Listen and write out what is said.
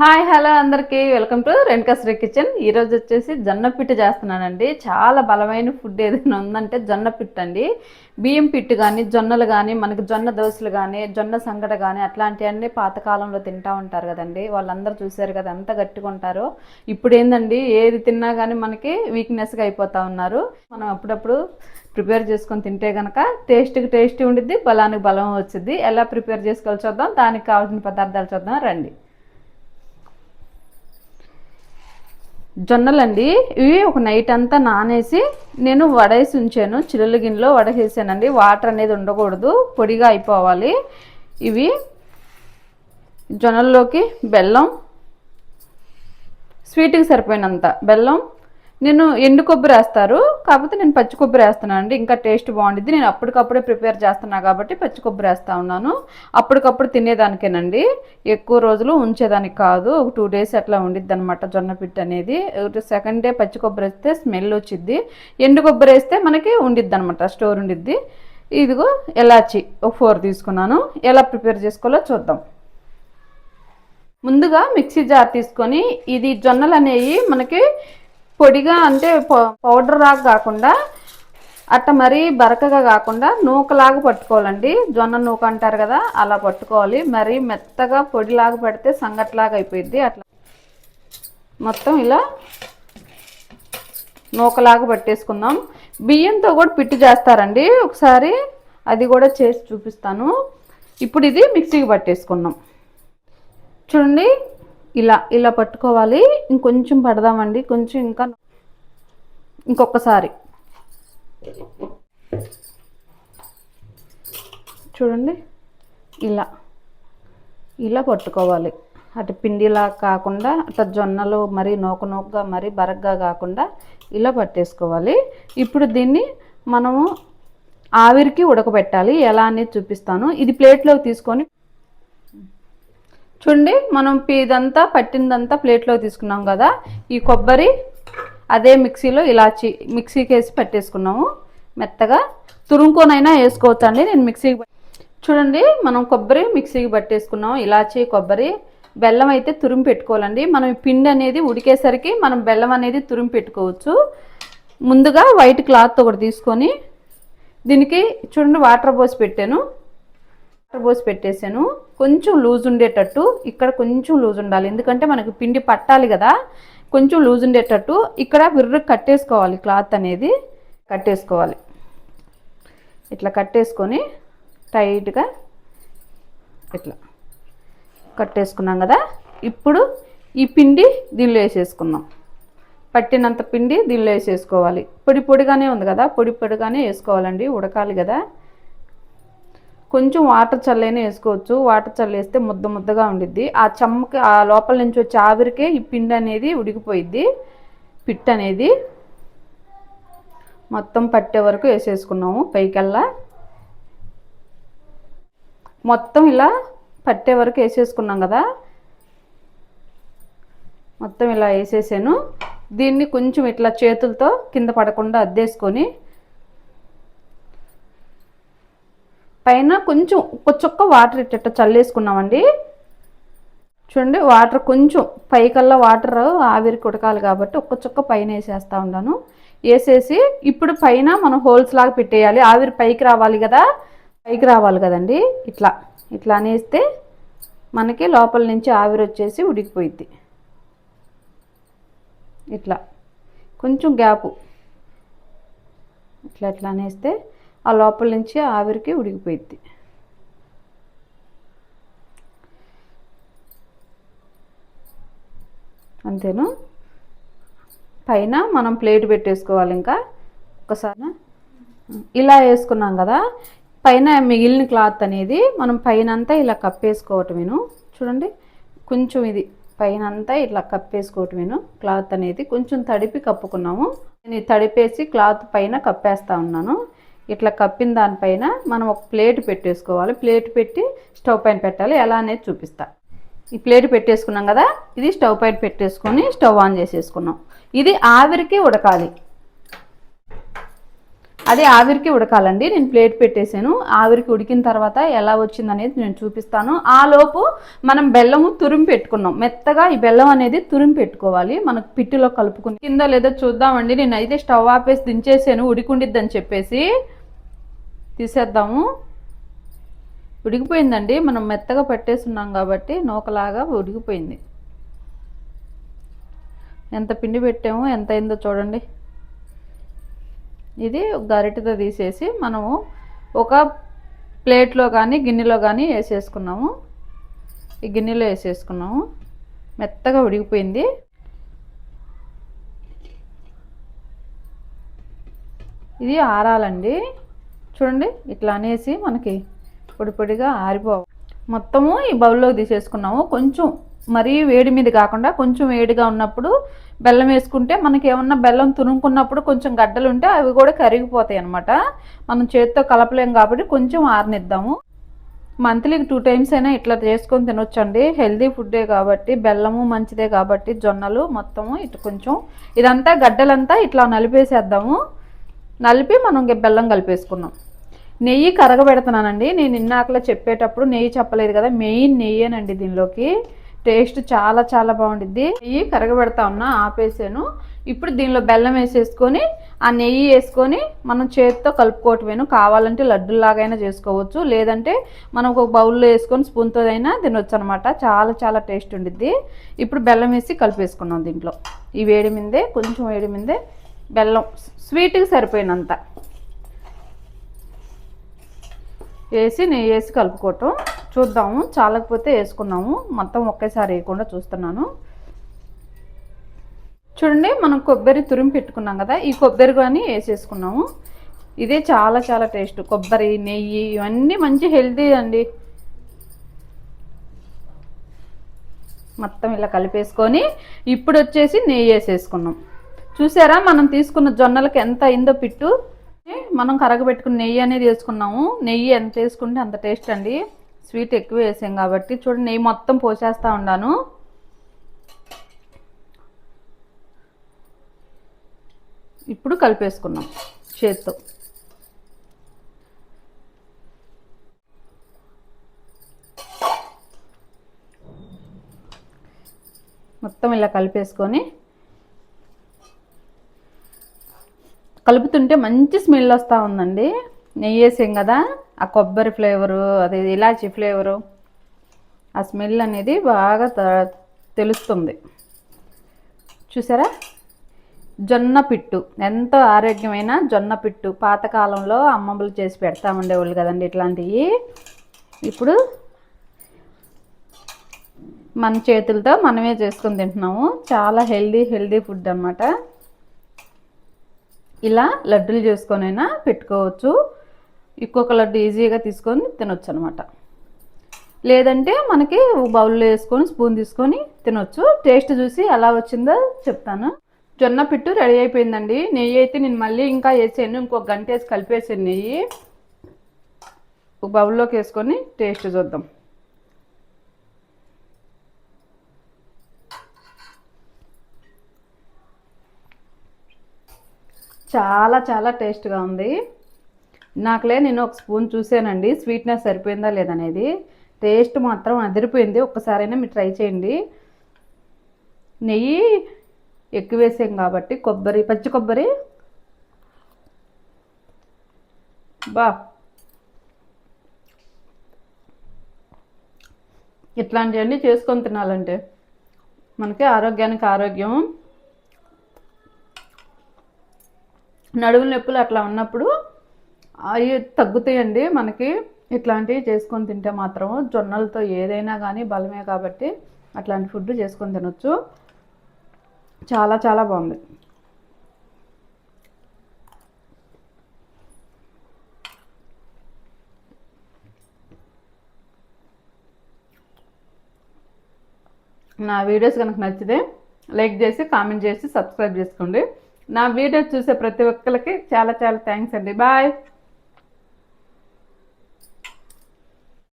Hi hello అందరికీ. Welcome to Sri kitchen. ఈరోజు వచ్చేసి జొన్న పిట్టు చేస్తున్నానండి. చాలా బలమైన ఫుడ్ ఏదైనా ఉందంటే జొన్న పిట్టు అండి బియ్యం పిట్టు కానీ జొన్నలు కానీ మనకి జొన్న దోశలు కానీ జొన్న సంగట కానీ అట్లాంటివన్నీ పాతకాలంలో తింటా ఉంటారు కదండి. వాళ్ళందరూ చూశారు కదా ఎంత గట్టిగా ఉంటారో. ఇప్పుడు ఏందండి? ఏది తిన్నా కానీ మనకి వీక్నెస్గా అయిపోతా ఉన్నారు. మనం అప్పుడప్పుడు ప్రిపేర్ చేసుకొని తింటే కనుక టేస్ట్కి టేస్టీ ఉండిద్ది బలానికి బలం వచ్చింది ఎలా ప్రిపేర్ చేసుకోవాలి చూద్దాం. దానికి కావాల్సిన పదార్థాలు చూద్దాం. రండి. జొన్నలండి. ఇవి ఒక నైట్ అంతా నానేసి నేను వడేసి ఉంచాను. చిల్లుల గిన్నెలో వడకేసానండి వాటర్ అనేది ఉండకూడదు. పొడిగా అయిపోవాలి. ఇవి జొన్నల్లోకి బెల్లం స్వీట్కి సరిపోయినంత బెల్లం నేను ఎండు కొబ్బరి వేస్తారు కాకపోతే నేను పచ్చి కొబ్బరి వేస్తున్నాను అండి. ఇంకా టేస్ట్ బాగుండిద్ది. నేను అప్పటికప్పుడే ప్రిపేర్ చేస్తున్నా కాబట్టి పచ్చి కొబ్బరి వేస్తా ఉన్నాను. అప్పటికప్పుడు తినేదానికేనండి. ఎక్కువ రోజులు ఉంచేదానికి కాదు. ఒక టూ డేస్ అట్లా ఉండిద్ది అనమాట జొన్న పిట్ అనేది. సెకండ్ డే పచ్చి కొబ్బరి వేస్తే స్మెల్ వచ్చిద్ది. ఎండు కొబ్బరి వేస్తే మనకి ఉండిద్ది అనమాట స్టోర్ ఉండిద్ది. ఇదిగో ఎలాచి ఒక ఫోర్ తీసుకున్నాను. ఎలా ప్రిపేర్ చేసుకోవాలో చూద్దాం. ముందుగా మిక్సీ జార్ తీసుకొని ఇది జొన్నలు అనేవి మనకి పొడిగా అంటే పౌడర్ లాగా కాకుండా అట్ట మరీ బరకగా కాకుండా నూకలాగా పట్టుకోవాలండి. జొన్న నూక అంటారు కదా అలా పట్టుకోవాలి. మరీ మెత్తగా పొడిలాగా పడితే సంగట్లాగా అయిపోయింది అట్లా మొత్తం ఇలా నూకలాగా పట్టేసుకుందాం. బియ్యంతో కూడా పిట్టు చేస్తారండి. ఒకసారి అది కూడా చేసి చూపిస్తాను. ఇప్పుడు ఇది మిక్సీకి పట్టేసుకున్నాం చూడండి ఇలా ఇలా పట్టుకోవాలి. ఇంకొంచెం పడదామండి. కొంచెం ఇంకా ఇంకొకసారి. చూడండి. ఇలా ఇలా పట్టుకోవాలి. అటు పిండిలా కాకుండా అటు జొన్నలు మరీ నోక నోకగా మరీ బరగ్గా కాకుండా ఇలా పట్టేసుకోవాలి. ఇప్పుడు దీన్ని మనము ఆవిరికి ఉడకబెట్టాలి. ఎలా అనేది చూపిస్తాను. ఇది ప్లేట్లోకి తీసుకొని చూడండి మనం ఇదంతా పట్టిందంతా ప్లేట్లో తీసుకున్నాం కదా. ఈ కొబ్బరి అదే మిక్సీలో ఇలాచి మిక్సీకి వేసి పట్టేసుకున్నాము. మెత్తగా. తురుముకోనైనా వేసుకోవచ్చు అండి నేను మిక్సీకి చూడండి మనం కొబ్బరి మిక్సీకి పట్టేసుకున్నాం ఇలాచి కొబ్బరి. బెల్లం అయితే తురిమి పెట్టుకోవాలండి. మనం పిండి అనేది ఉడికేసరికి మనం బెల్లం అనేది తురిమి పెట్టుకోవచ్చు. ముందుగా వైట్ క్లాత్ ఒకటి తీసుకొని దీనికి చూడండి వాటర్ పోసి పెట్టాను. వాటర్ పోసి పెట్టేశాను కొంచెం లూజ్ ఉండేటట్టు ఇక్కడ కొంచెం లూజ్ ఉండాలి. ఎందుకంటే మనకి పిండి పట్టాలి కదా కొంచెం లూజ్ ఉండేటట్టు ఇక్కడ విర్రు కట్టేసుకోవాలి క్లాత్ అనేది కట్టేసుకోవాలి. ఇట్లా కట్టేసుకొని టైట్గా ఇట్లా కట్టేసుకున్నాం కదా. ఇప్పుడు ఈ పిండి దీనిలో వేసేసుకుందాం. పట్టినంత పిండి దీనిలో వేసేసుకోవాలి. పొడి పొడిగానే ఉంది కదా పొడి పొడిగానే వేసుకోవాలండి ఉడకాలి కదా. కొంచెం వాటర్ చల్లైనా వేసుకోవచ్చు. వాటర్ చల్లేస్తే ముద్ద ముద్దగా ఉండిద్ది. ఆ చెమ్మకి ఆ లోపల నుంచి వచ్చే ఆవిరికే ఈ పిండి అనేది ఉడికిపోయిద్ది. పిట్ అనేది మొత్తం పట్టే వరకు వేసేసుకున్నాము పైకల్లా. మొత్తం ఇలా పట్టే వరకు వేసేసుకున్నాం కదా. మొత్తం ఇలా వేసేసాను. దీన్ని కొంచెం ఇట్లా చేతులతో కింద పడకుండా అద్దేసుకొని పైన కొంచెం ఒక చుక్క వాటర్ ఇట్ట చల్లేసుకున్నామండి. చూడండి వాటర్ కొంచెం పైకల్లా వాటర్ ఆవిరికి ఉడకాలి కాబట్టి ఒక్క చుక్క పైన వేసేస్తూ ఉన్నాను. వేసేసి ఇప్పుడు పైన మనం హోల్స్ లాగా పెట్టేయాలి. ఆవిరి పైకి రావాలి కదా? పైకి రావాలి కదండి. ఇట్లా ఇట్లా అనేస్తే మనకి లోపల నుంచి ఆవిరి వచ్చేసి ఉడికిపోయిద్ది. ఇట్లా కొంచెం గ్యాపు. ఇట్లా ఇట్లా అనేస్తే ఆ లోపల నుంచి ఆవిరికి ఉడికిపోయిద్ది. అంతేను? పైన మనం ప్లేట్ పెట్టేసుకోవాలి ఇంకా. ఒకసారి. ఇలా వేసుకున్నాం కదా. పైన మిగిలిన క్లాత్ అనేది మనం పైన అంతా ఇలా కప్పేసుకోవటమేను. చూడండి. కొంచెం ఇది పైన అంతా ఇట్లా కప్పేసుకోవటమేను. క్లాత్ అనేది కొంచెం తడిపి కప్పుకున్నాము. నేను తడిపేసి క్లాత్ పైన కప్పేస్తా ఉన్నాను. ఇట్లా కప్పిన దానిపైన మనం ఒక ప్లేట్ పెట్టేసుకోవాలి. ప్లేట్ పెట్టి స్టవ్ పైన పెట్టాలి. ఎలా అనేది చూపిస్తా. ఈ ప్లేట్ పెట్టేసుకున్నాం కదా? ఇది స్టవ్ పైన పెట్టేసుకొని స్టవ్ ఆన్ చేసేసుకున్నాం. ఇది ఆవిరికి ఉడకాలి. అది ఆవిరికి ఉడకాలండి. నేను ప్లేట్ పెట్టేశాను. ఆవిరికి ఉడికిన తర్వాత ఎలా వచ్చింది అనేది నేను చూపిస్తాను. ఆ లోపు మనం బెల్లము తురిమి పెట్టుకున్నాం. మెత్తగా ఈ బెల్లం అనేది తురిమి పెట్టుకోవాలి. మనకు పిట్టిలో కలుపుకుని కింద లేదో చూద్దామండి. నేను అయితే స్టవ్ ఆపేసి దించేసాను. ఉడికుండిద్దని చెప్పేసి తీసేద్దాము. ఉడికిపోయిందండి. మనం మెత్తగా పెట్టేస్తున్నాం కాబట్టి నూకలాగా ఉడికిపోయింది. ఎంత పిండి పెట్టామో ఎంత అయిందో చూడండి. ఇది గరిటెతో తీసేసి మనము ఒక ప్లేట్లో కానీ గిన్నెలో కానీ వేసేసుకున్నాము. ఈ గిన్నెలో వేసేసుకున్నాము. మెత్తగా ఉడికిపోయింది. ఇది ఆరాలండి. చూడండి ఇట్లా అనేసి మనకి పొడి పొడిగా ఆరిపోవు. మొత్తము ఈ బౌల్లోకి తీసేసుకున్నాము. కొంచెం మరీ వేడి మీద కాకుండా కొంచెం వేడిగా ఉన్నప్పుడు బెల్లం వేసుకుంటే మనకి ఏమన్నా బెల్లం తురుముకున్నప్పుడు కొంచెం గడ్డలు ఉంటే అవి కూడా కరిగిపోతాయి అనమాట మనం చేతితో కలపలేం కాబట్టి కొంచెం ఆరనిద్దాము. మంత్లీకి టూ టైమ్స్ అయినా ఇట్లా చేసుకొని తినొచ్చండి. హెల్దీ ఫుడ్డే కాబట్టి బెల్లము మంచిదే కాబట్టి జొన్నలు మొత్తము ఇటు కొంచెం. ఇదంతా గడ్డలంతా ఇట్లా నలిపేసేద్దాము. నలిపి మనం బెల్లం కలిపేసుకున్నాం నెయ్యి కరగబెడుతున్నానండి. నేను ఇన్నాకలో చెప్పేటప్పుడు నెయ్యి చెప్పలేదు కదా మెయిన్ నెయ్యేనండి దీనిలోకి. టేస్ట్ చాలా చాలా బాగుంటుంది నెయ్యి కరగబెడతా ఉన్నా ఆపేసాను. ఇప్పుడు దీనిలో బెల్లం వేసేసుకొని ఆ నెయ్యి వేసుకొని మనం చేతితో కలుపుకోవటమేను. కావాలంటే లడ్డులాగైనా చేసుకోవచ్చు. లేదంటే మనం ఒక బౌల్లో వేసుకొని స్పూన్తో అయినా తినొచ్చు అనమాట చాలా చాలా టేస్ట్ ఉండిద్ది. ఇప్పుడు బెల్లం వేసి కలిపేసుకున్నాం దీంట్లో. ఈ వేడి మీదే కొంచెం వేడి మీదే బెల్లం. స్వీట్కి సరిపోయినంత. వేసి నెయ్యి వేసి కలుపుకోవటం. చూద్దాము. చాలకపోతే వేసుకున్నాము మొత్తం ఒకేసారి వేయకుండా చూస్తున్నాను. చూడండి మనం కొబ్బరి తురిమి పెట్టుకున్నాం కదా ఈ కొబ్బరి కానీ వేసేసుకున్నాము. ఇదే చాలా చాలా టేస్ట్. కొబ్బరి నెయ్యి ఇవన్నీ మంచి హెల్తీ అండి. మొత్తం ఇలా కలిపేసుకొని ఇప్పుడు వచ్చేసి నెయ్యి వేసేసుకున్నాం. చూసారా మనం తీసుకున్న జొన్నలకు ఎంత అయిందో పిట్టు. మనం కరగబెట్టుకున్న నెయ్యి అనేది వేసుకున్నాము. నెయ్యి ఎంత వేసుకుంటే అంత టేస్ట్ అండి. స్వీట్ ఎక్కువ వేసాం కాబట్టి చూడండి నెయ్యి మొత్తం పోసేస్తూ ఉన్నాను. ఇప్పుడు కలిపేసుకున్నాం చేత్తో. మొత్తం ఇలా కలిపేసుకొని కలుపుతుంటే మంచి స్మెల్ వస్తూ ఉందండి. నెయ్యి వేసాం కదా ఆ కొబ్బరి ఫ్లేవరు అది ఇలాచి ఫ్లేవరు ఆ స్మెల్ అనేది బాగా తెలుస్తుంది. చూసారా? జొన్న పిట్టు ఎంతో ఆరోగ్యమైన జొన్న పిట్టు. పాతకాలంలో అమ్మమ్మలు చేసి పెడతా ఉండేవాళ్ళు కదండి ఇట్లాంటివి ఇప్పుడు మన చేతులతో మనమే చేసుకొని తింటున్నాము. చాలా హెల్దీ హెల్దీ ఫుడ్ అనమాట ఇలా లడ్డూలు చేసుకొనైనా పెట్టుకోవచ్చు. ఇంకొక లడ్డు ఈజీగా తీసుకొని తినొచ్చు అనమాట లేదంటే మనకి బౌల్లో వేసుకొని స్పూన్ తీసుకొని తినొచ్చు. టేస్ట్ చూసి ఎలా వచ్చిందో చెప్తాను. జొన్న పిట్టు రెడీ అయిపోయిందండి. నెయ్యి అయితే నేను మళ్ళీ ఇంకా వేసాను ఇంకొక గంట వేసి కలిపేసాను నెయ్యి. ఒక బౌల్లోకి వేసుకొని టేస్ట్ చూద్దాం. చాలా చాలా టేస్ట్గా ఉంది. నాకులే నేను ఒక స్పూన్ చూసానండి. స్వీట్నెస్ సరిపోయిందా లేదనేది. టేస్ట్ మాత్రం అదిరిపోయింది. ఒక్కసారైనా మీరు ట్రై చేయండి. నెయ్యి ఎక్కువ వేసాం కాబట్టి కొబ్బరి పచ్చి కొబ్బరి. బా. ఇట్లాంటివన్నీ చేసుకొని తినాలంటే మనకి ఆరోగ్యానికి ఆరోగ్యం. నడుము నొప్పులు అట్లా ఉన్నప్పుడు అవి తగ్గుతాయండి మనకి. ఇట్లాంటివి చేసుకొని తింటే మాత్రం జొన్నలతో ఏదైనా కానీ బలమే కాబట్టి అట్లాంటి ఫుడ్ చేసుకొని తినొచ్చు. చాలా చాలా బాగుంది. నా వీడియోస్ కనుక నచ్చితే లైక్ చేసి కామెంట్ చేసి సబ్స్క్రైబ్ చేసుకోండి. నా వీడియో చూసే ప్రతి ఒక్కరికి చాలా చాలా థ్యాంక్స్ అండి. బాయ్.